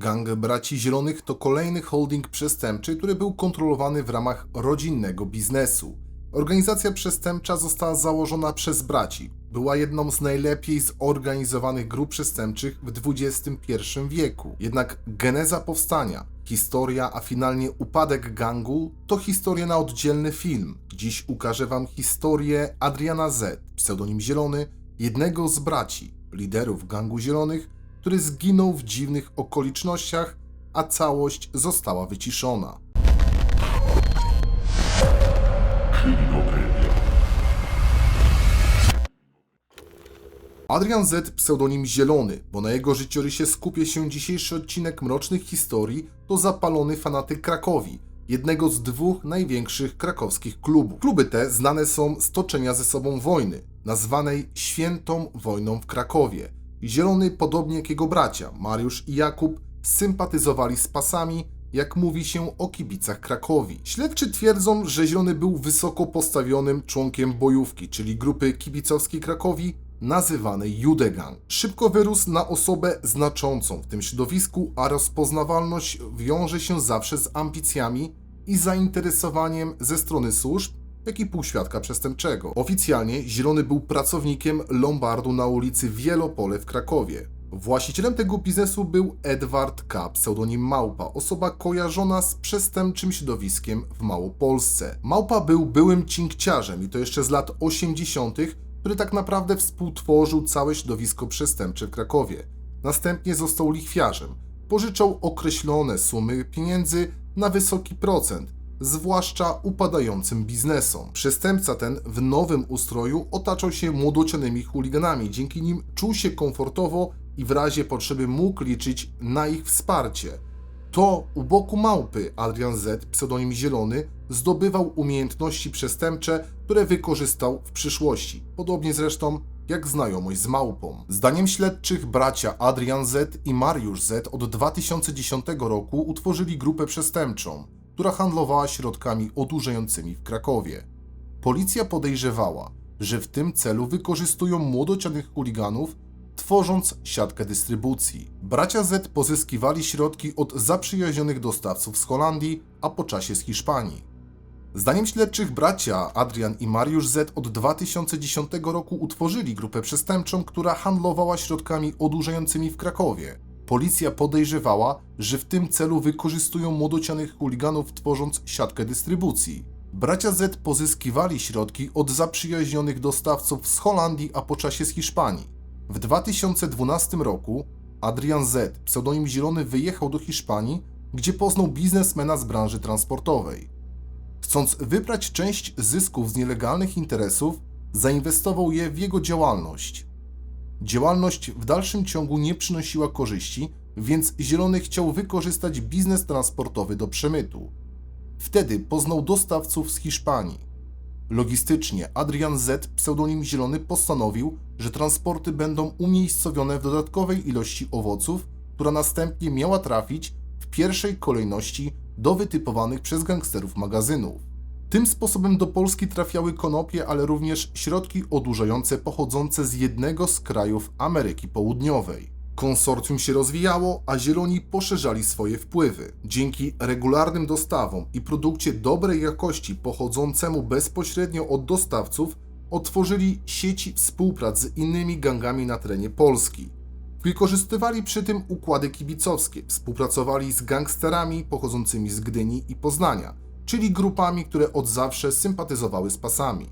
Gang Braci Zielonych to kolejny holding przestępczy, który był kontrolowany w ramach rodzinnego biznesu. Organizacja przestępcza została założona przez braci. Była jedną z najlepiej zorganizowanych grup przestępczych w XXI wieku. Jednak geneza powstania, historia, a finalnie upadek gangu to historia na oddzielny film. Dziś ukażę Wam historię Adriana Z, pseudonim Zielony, jednego z braci, liderów gangu Zielonych, który zginął w dziwnych okolicznościach, a całość została wyciszona. Adrian Z, pseudonim Zielony, bo na jego życiorysie skupia się dzisiejszy odcinek Mrocznych Historii, to zapalony fanatyk Krakowi, jednego z dwóch największych krakowskich klubów. Kluby te znane są z toczenia ze sobą wojny, nazwanej Świętą Wojną w Krakowie. Zielony, podobnie jak jego bracia, Mariusz i Jakub, sympatyzowali z pasami, jak mówi się o kibicach Krakowi. Śledczy twierdzą, że Zielony był wysoko postawionym członkiem bojówki, czyli grupy kibicowskiej Krakowi, nazywanej Judegang. Szybko wyrósł na osobę znaczącą w tym środowisku, a rozpoznawalność wiąże się zawsze z ambicjami i zainteresowaniem ze strony służb, jak i półświadka przestępczego. Oficjalnie Zielony był pracownikiem Lombardu na ulicy Wielopole w Krakowie. Właścicielem tego biznesu był Edward K., pseudonim Małpa, osoba kojarzona z przestępczym środowiskiem w Małopolsce. Małpa był byłym cinkciarzem i to jeszcze z lat 80., który tak naprawdę współtworzył całe środowisko przestępcze w Krakowie. Następnie został lichwiarzem. Pożyczał określone sumy pieniędzy na wysoki procent, zwłaszcza upadającym biznesom. Przestępca ten w nowym ustroju otaczał się młodocianymi chuliganami, dzięki nim czuł się komfortowo i w razie potrzeby mógł liczyć na ich wsparcie. To u boku małpy Adrian Z, pseudonim Zielony, zdobywał umiejętności przestępcze, które wykorzystał w przyszłości, podobnie zresztą jak znajomość z małpą. Zdaniem śledczych bracia Adrian Z i Mariusz Z od 2010 roku utworzyli grupę przestępczą, która handlowała środkami odurzającymi w Krakowie. Policja podejrzewała, że w tym celu wykorzystują młodocianych chuliganów, tworząc siatkę dystrybucji. Bracia Z pozyskiwali środki od zaprzyjaźnionych dostawców z Holandii, a po czasie z Hiszpanii. Zdaniem śledczych bracia Adrian i Mariusz Z od 2010 roku utworzyli grupę przestępczą, która handlowała środkami odurzającymi w Krakowie. Policja podejrzewała, że w tym celu wykorzystują młodocianych chuliganów tworząc siatkę dystrybucji. Bracia Z pozyskiwali środki od zaprzyjaźnionych dostawców z Holandii, a po czasie z Hiszpanii. W 2012 roku Adrian Z, pseudonim Zielony, wyjechał do Hiszpanii, gdzie poznał biznesmena z branży transportowej. Chcąc wybrać część zysków z nielegalnych interesów, zainwestował je w jego działalność. Działalność w dalszym ciągu nie przynosiła korzyści, więc Zielony chciał wykorzystać biznes transportowy do przemytu. Wtedy poznał dostawców z Hiszpanii. Logistycznie Adrian Z, pseudonim Zielony, postanowił, że transporty będą umiejscowione w dodatkowej ilości owoców, która następnie miała trafić w pierwszej kolejności do wytypowanych przez gangsterów magazynów. Tym sposobem do Polski trafiały konopie, ale również środki odurzające pochodzące z jednego z krajów Ameryki Południowej. Konsorcjum się rozwijało, a Zieloni poszerzali swoje wpływy. Dzięki regularnym dostawom i produkcie dobrej jakości pochodzącemu bezpośrednio od dostawców, otworzyli sieci współprac z innymi gangami na terenie Polski. Wykorzystywali przy tym układy kibicowskie, współpracowali z gangsterami pochodzącymi z Gdyni i Poznania, czyli grupami, które od zawsze sympatyzowały z pasami.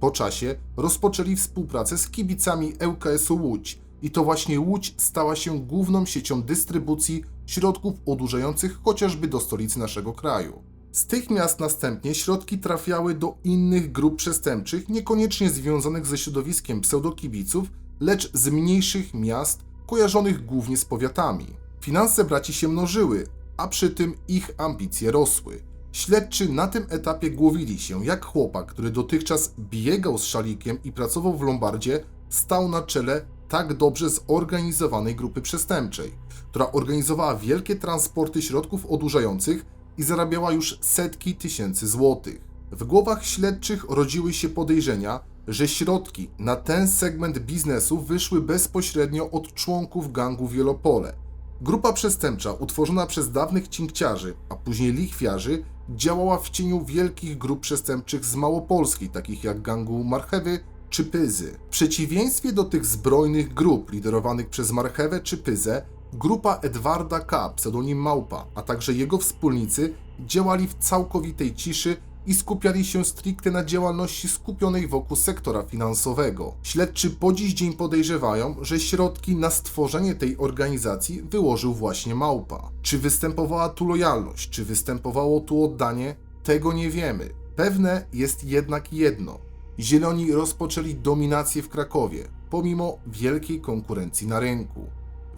Po czasie rozpoczęli współpracę z kibicami ŁKS-u Łódź i to właśnie Łódź stała się główną siecią dystrybucji środków odurzających chociażby do stolicy naszego kraju. Z tych miast następnie środki trafiały do innych grup przestępczych, niekoniecznie związanych ze środowiskiem pseudokibiców, lecz z mniejszych miast kojarzonych głównie z powiatami. Finanse braci się mnożyły, a przy tym ich ambicje rosły. Śledczy na tym etapie głowili się, jak chłopak, który dotychczas biegał z szalikiem i pracował w Lombardzie, stał na czele tak dobrze zorganizowanej grupy przestępczej, która organizowała wielkie transporty środków odurzających i zarabiała już setki tysięcy złotych. W głowach śledczych rodziły się podejrzenia, że środki na ten segment biznesu wyszły bezpośrednio od członków gangu Wielopole. Grupa przestępcza utworzona przez dawnych cinkciarzy, a później lichwiarzy, działała w cieniu wielkich grup przestępczych z Małopolski, takich jak gangu Marchewy czy Pyzy. W przeciwieństwie do tych zbrojnych grup liderowanych przez Marchewę czy Pyzę, grupa Edwarda K., pseudonim Małpa, a także jego wspólnicy działali w całkowitej ciszy i skupiali się stricte na działalności skupionej wokół sektora finansowego. Śledczy po dziś dzień podejrzewają, że środki na stworzenie tej organizacji wyłożył właśnie Małpa. Czy występowała tu lojalność, czy występowało tu oddanie, tego nie wiemy. Pewne jest jednak jedno. Zieloni rozpoczęli dominację w Krakowie, pomimo wielkiej konkurencji na rynku.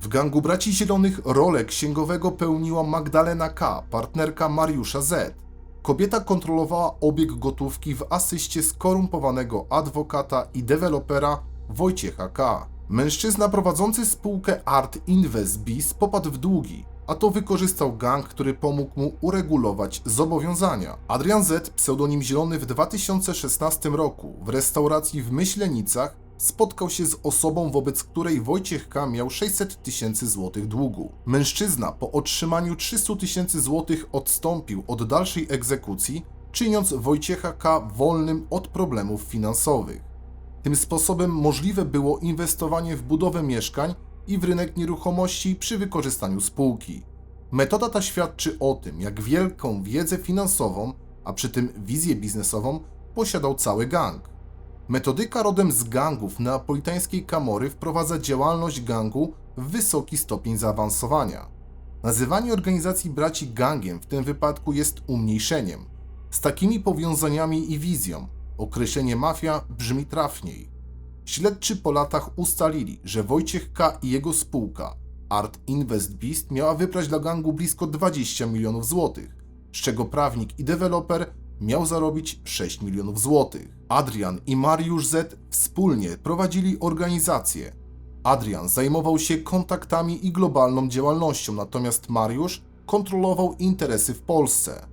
W gangu braci zielonych rolę księgowego pełniła Magdalena K., partnerka Mariusza Z. Kobieta kontrolowała obieg gotówki w asyście skorumpowanego adwokata i dewelopera Wojciecha K. Mężczyzna prowadzący spółkę Art Invest Biz popadł w długi, a to wykorzystał gang, który pomógł mu uregulować zobowiązania. Adrian Z, pseudonim Zielony w 2016 roku w restauracji w Myślenicach spotkał się z osobą, wobec której Wojciech K. miał 600 tysięcy złotych długu. Mężczyzna po otrzymaniu 300 tysięcy złotych odstąpił od dalszej egzekucji, czyniąc Wojciecha K. wolnym od problemów finansowych. Tym sposobem możliwe było inwestowanie w budowę mieszkań i w rynek nieruchomości przy wykorzystaniu spółki. Metoda ta świadczy o tym, jak wielką wiedzę finansową, a przy tym wizję biznesową posiadał cały gang. Metodyka rodem z gangów neapolitańskiej Kamory wprowadza działalność gangu w wysoki stopień zaawansowania. Nazywanie organizacji braci gangiem w tym wypadku jest umniejszeniem. Z takimi powiązaniami i wizją określenie mafia brzmi trafniej. Śledczy po latach ustalili, że Wojciech K. i jego spółka Art Invest Beast miała wybrać dla gangu blisko 20 milionów złotych, z czego prawnik i deweloper miał zarobić 6 milionów złotych. Adrian i Mariusz Z wspólnie prowadzili organizację. Adrian zajmował się kontaktami i globalną działalnością, natomiast Mariusz kontrolował interesy w Polsce.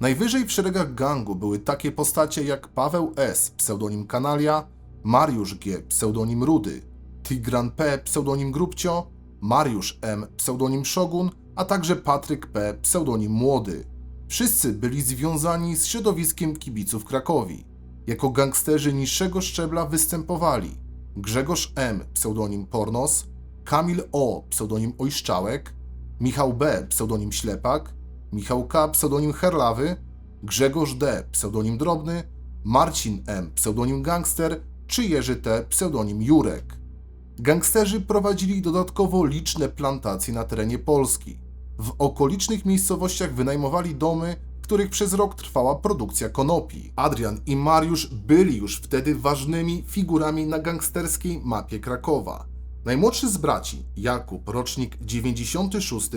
Najwyżej w szeregach gangu były takie postacie jak Paweł S., pseudonim Kanalia, Mariusz G., pseudonim Rudy, Tigran P., pseudonim Grubcio, Mariusz M., pseudonim Szogun, a także Patryk P., pseudonim Młody. Wszyscy byli związani z środowiskiem kibiców Krakowi. Jako gangsterzy niższego szczebla występowali Grzegorz M., pseudonim Pornos, Kamil O., pseudonim Ojszczałek, Michał B., pseudonim Ślepak, Michał K., pseudonim Herlawy, Grzegorz D., pseudonim Drobny, Marcin M., pseudonim Gangster, czy Jerzy T., pseudonim Jurek. Gangsterzy prowadzili dodatkowo liczne plantacje na terenie Polski. W okolicznych miejscowościach wynajmowali domy, w których przez rok trwała produkcja konopi. Adrian i Mariusz byli już wtedy ważnymi figurami na gangsterskiej mapie Krakowa. Najmłodszy z braci, Jakub, rocznik 96,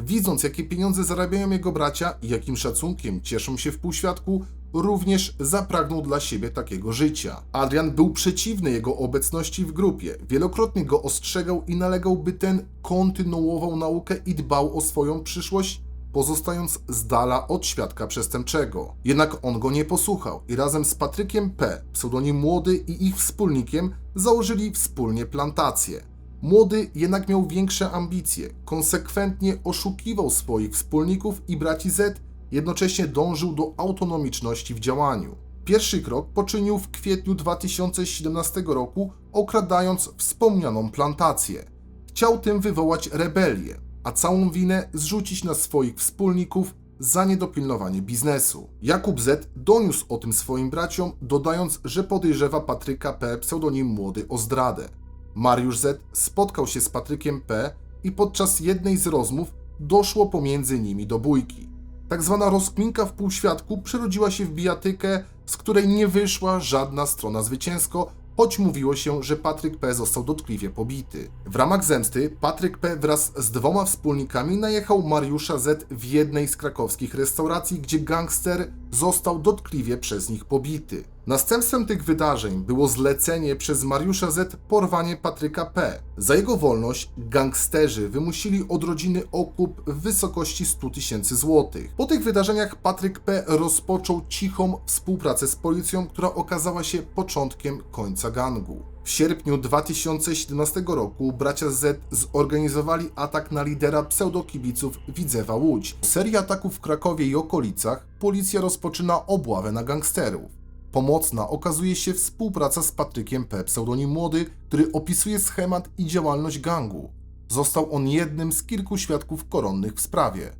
widząc jakie pieniądze zarabiają jego bracia i jakim szacunkiem cieszą się w półświadku, również zapragnął dla siebie takiego życia. Adrian był przeciwny jego obecności w grupie, wielokrotnie go ostrzegał i nalegał, by ten kontynuował naukę i dbał o swoją przyszłość, pozostając z dala od świadka przestępczego. Jednak on go nie posłuchał i razem z Patrykiem P., pseudonim Młody i ich wspólnikiem założyli wspólnie plantację. Młody jednak miał większe ambicje, konsekwentnie oszukiwał swoich wspólników i braci Z, jednocześnie dążył do autonomiczności w działaniu. Pierwszy krok poczynił w kwietniu 2017 roku, okradając wspomnianą plantację. Chciał tym wywołać rebelię, a całą winę zrzucić na swoich wspólników za niedopilnowanie biznesu. Jakub Z doniósł o tym swoim braciom, dodając, że podejrzewa Patryka P. pseudonim Młody o zdradę. Mariusz Z spotkał się z Patrykiem P. i podczas jednej z rozmów doszło pomiędzy nimi do bójki. Tak zwana rozkminka w półświadku przerodziła się w bijatykę, z której nie wyszła żadna strona zwycięsko, choć mówiło się, że Patryk P. został dotkliwie pobity. W ramach zemsty Patryk P. wraz z dwoma wspólnikami najechał Mariusza Z. w jednej z krakowskich restauracji, gdzie gangster został dotkliwie przez nich pobity. Następstwem tych wydarzeń było zlecenie przez Mariusza Z porwanie Patryka P. Za jego wolność gangsterzy wymusili od rodziny okup w wysokości 100 tysięcy złotych. Po tych wydarzeniach Patryk P. rozpoczął cichą współpracę z policją, która okazała się początkiem końca gangu. W sierpniu 2017 roku bracia Z zorganizowali atak na lidera pseudokibiców Widzewa Łódź. Serii ataków w Krakowie i okolicach policja rozpoczyna obławę na gangsterów. Pomocna okazuje się współpraca z Patrykiem P. pseudonim Młody, który opisuje schemat i działalność gangu. Został on jednym z kilku świadków koronnych w sprawie.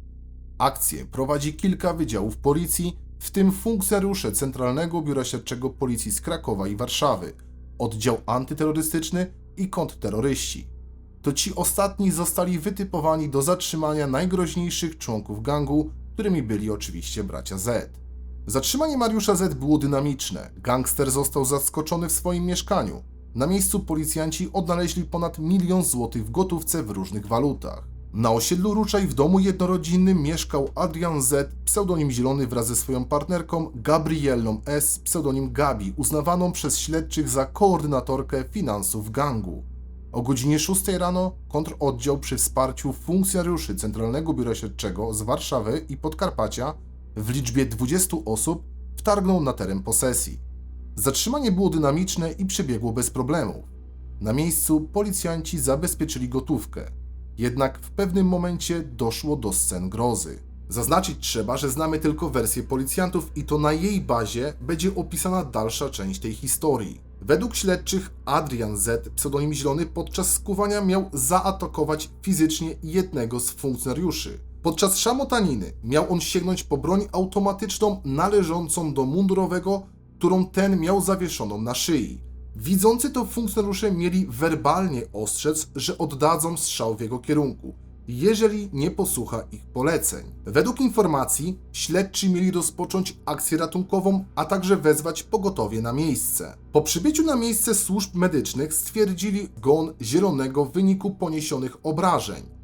Akcję prowadzi kilka wydziałów policji, w tym funkcjonariusze Centralnego Biura Śledczego Policji z Krakowa i Warszawy, oddział antyterrorystyczny i kontrterroryści. To ci ostatni zostali wytypowani do zatrzymania najgroźniejszych członków gangu, którymi byli oczywiście bracia Z. Zatrzymanie Mariusza Z było dynamiczne. Gangster został zaskoczony w swoim mieszkaniu. Na miejscu policjanci odnaleźli ponad milion złotych w gotówce w różnych walutach. Na osiedlu Ruczaj w domu jednorodzinnym mieszkał Adrian Z, pseudonim Zielony wraz ze swoją partnerką Gabriellą S, pseudonim Gabi, uznawaną przez śledczych za koordynatorkę finansów gangu. O godzinie 6 rano kontroddział przy wsparciu funkcjonariuszy Centralnego Biura Śledczego z Warszawy i Podkarpacia w liczbie 20 osób wtargnął na teren posesji. Zatrzymanie było dynamiczne i przebiegło bez problemów. Na miejscu policjanci zabezpieczyli gotówkę. Jednak w pewnym momencie doszło do scen grozy. Zaznaczyć trzeba, że znamy tylko wersję policjantów i to na jej bazie będzie opisana dalsza część tej historii. Według śledczych Adrian Z, pseudonim Zielony, podczas skuwania miał zaatakować fizycznie jednego z funkcjonariuszy. Podczas szamotaniny miał on sięgnąć po broń automatyczną należącą do mundurowego, którą ten miał zawieszoną na szyi. Widzący to funkcjonariusze mieli werbalnie ostrzec, że oddadzą strzał w jego kierunku, jeżeli nie posłucha ich poleceń. Według informacji śledczy mieli rozpocząć akcję ratunkową, a także wezwać pogotowie na miejsce. Po przybyciu na miejsce służb medycznych stwierdzili gon zielonego w wyniku poniesionych obrażeń.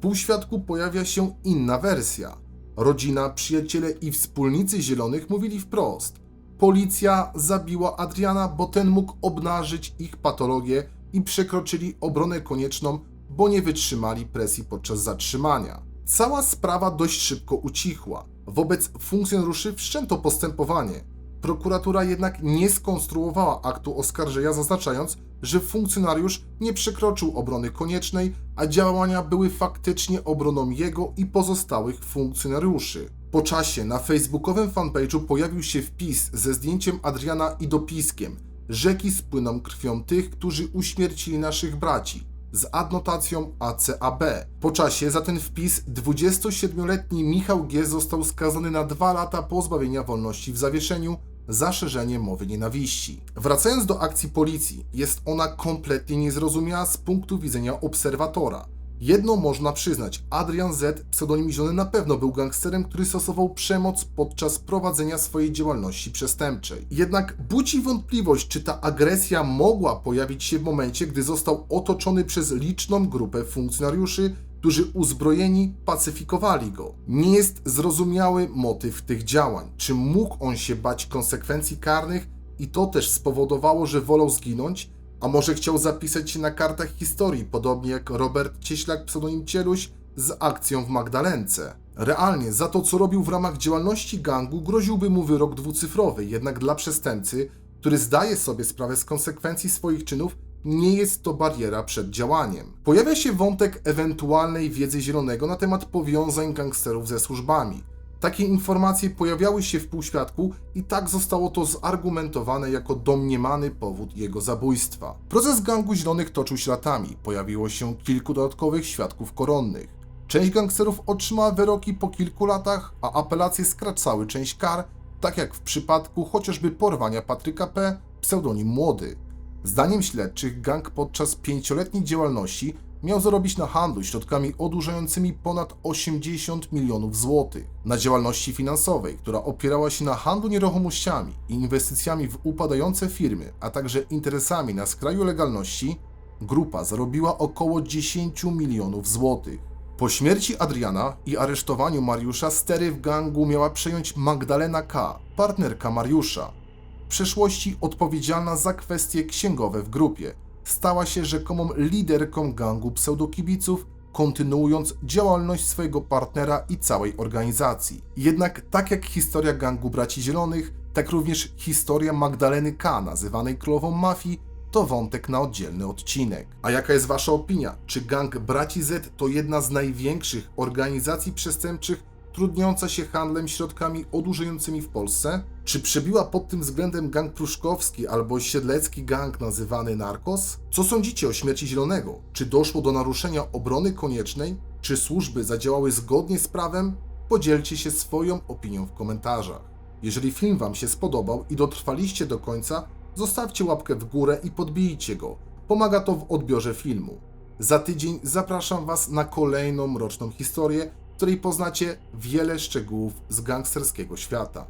Półświadku pojawia się inna wersja. Rodzina, przyjaciele i wspólnicy zielonych mówili wprost – Policja zabiła Adriana, bo ten mógł obnażyć ich patologię i przekroczyli obronę konieczną, bo nie wytrzymali presji podczas zatrzymania. Cała sprawa dość szybko ucichła. Wobec funkcjonariuszy wszczęto postępowanie. Prokuratura jednak nie skonstruowała aktu oskarżenia, zaznaczając, że funkcjonariusz nie przekroczył obrony koniecznej, a działania były faktycznie obroną jego i pozostałych funkcjonariuszy. Po czasie na facebookowym fanpage'u pojawił się wpis ze zdjęciem Adriana i dopiskiem Rzeki spłyną krwią tych, którzy uśmiercili naszych braci z adnotacją ACAB. Po czasie za ten wpis 27-letni Michał G. został skazany na dwa lata pozbawienia wolności w zawieszeniu za szerzenie mowy nienawiści. Wracając do akcji policji, jest ona kompletnie niezrozumiała z punktu widzenia obserwatora. Jedno można przyznać, Adrian Z, pseudonim Zielony, na pewno był gangsterem, który stosował przemoc podczas prowadzenia swojej działalności przestępczej. Jednak budzi wątpliwość, czy ta agresja mogła pojawić się w momencie, gdy został otoczony przez liczną grupę funkcjonariuszy, którzy uzbrojeni pacyfikowali go. Nie jest zrozumiały motyw tych działań. Czy mógł on się bać konsekwencji karnych i to też spowodowało, że wolał zginąć? A może chciał zapisać się na kartach historii, podobnie jak Robert Cieślak pseudonim Cieluś z akcją w Magdalence. Realnie za to, co robił w ramach działalności gangu, groziłby mu wyrok dwucyfrowy, jednak dla przestępcy, który zdaje sobie sprawę z konsekwencji swoich czynów, nie jest to bariera przed działaniem. Pojawia się wątek ewentualnej wiedzy Zielonego na temat powiązań gangsterów ze służbami. Takie informacje pojawiały się w półświadku i tak zostało to zargumentowane jako domniemany powód jego zabójstwa. Proces gangu zielonych toczył się latami, pojawiło się kilku dodatkowych świadków koronnych. Część gangsterów otrzymała wyroki po kilku latach, a apelacje skracały część kar, tak jak w przypadku chociażby porwania Patryka P., pseudonim Młody. Zdaniem śledczych gang podczas pięcioletniej działalności miał zarobić na handlu środkami odurzającymi ponad 80 milionów złotych. Na działalności finansowej, która opierała się na handlu nieruchomościami i inwestycjami w upadające firmy, a także interesami na skraju legalności, grupa zarobiła około 10 milionów złotych. Po śmierci Adriana i aresztowaniu Mariusza stery w gangu miała przejąć Magdalena K., partnerka Mariusza, przeszłości odpowiedzialna za kwestie księgowe w grupie – stała się rzekomą liderką gangu pseudokibiców, kontynuując działalność swojego partnera i całej organizacji. Jednak tak jak historia gangu Braci Zielonych, tak również historia Magdaleny K., nazywanej królową mafii, to wątek na oddzielny odcinek. A jaka jest Wasza opinia? Czy gang Braci Z to jedna z największych organizacji przestępczych trudniąca się handlem środkami odurzającymi w Polsce? Czy przebiła pod tym względem gang pruszkowski albo siedlecki gang nazywany Narcos? Co sądzicie o śmierci Zielonego? Czy doszło do naruszenia obrony koniecznej? Czy służby zadziałały zgodnie z prawem? Podzielcie się swoją opinią w komentarzach. Jeżeli film Wam się spodobał i dotrwaliście do końca, zostawcie łapkę w górę i podbijcie go. Pomaga to w odbiorze filmu. Za tydzień zapraszam Was na kolejną mroczną historię, w której poznacie wiele szczegółów z gangsterskiego świata.